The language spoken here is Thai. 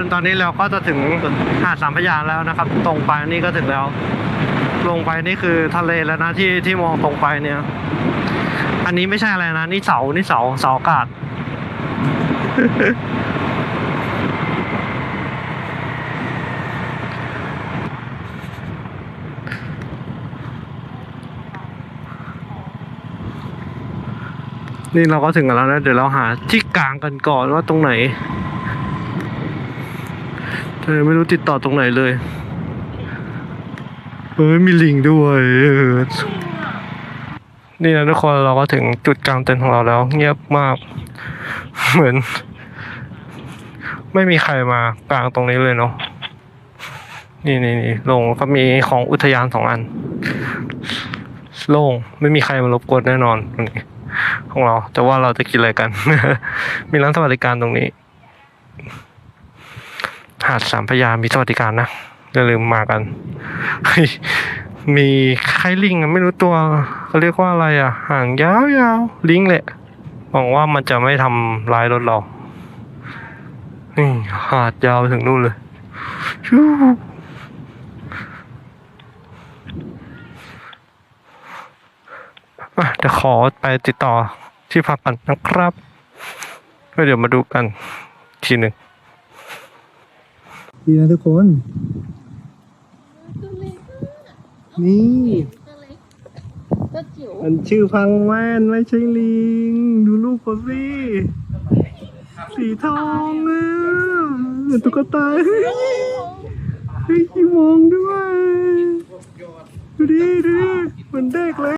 นตอนนี้เราก็จะถึงหาดสามพยานแล้วนะครับ ตรงไปนี่ก็ถึงแล้ว ลงไปนี่คือทะเลแล้วนะที่ที่มองตรงไปเนี่ย อันนี้ไม่ใช่อะไรนะ นี่เสานี่เสาเสาอากาศนี่เราก็ถึงกันแล้วนะ เดี๋ยวเราหาที่กลางกันก่อนว่าตรงไหน เธอไม่รู้ติดต่อตรงไหนเลยเฮ้ยมีลิงด้วยนี่นะทุกคนเราก็ถึงจุดกลางเต็นท์ของเราแล้ว เงียบมาก เหมือน ไม่มีใครมากลางตรงนี้เลยเนาะนี่นี่นี่ลงก็มีของอุทยานสองอัน โล่งไม่มีใครมารบกวนแน่นอนตรงนี้ของเรา แต่ว่าเราจะกินอะไรกัน มีร้านสวัสดิการตรงนี้ หาดสามพยามีสวัสดิการนะอย่าลืมมากัน มีไข่ลิงอะไม่รู้ตัวเขาเรียกว่าอะไรอะ ห่างยาวๆลิงแหละหวังว่ามันจะไม่ทำร้ายรถเรานี่หาดยาวไปถึงนู่นเลยชู้อะเดี๋ยวขอไปติดต่อที่พักกันนะครับ เดี๋ยวมาดูกันทีหนึ่ง ดีนะทุกคน ตัวเล็กอะนี่ ตัวเล็กตัวจิ๋วมันชื่อพังแว่นไม่ใช่ลิง ดูรูปเขาสิสีทองอะเหมือนตุ๊กตาเฮ้ยเฮ้ยขี้มองด้วย ดูดิดูดิเหมือนเด็กเลย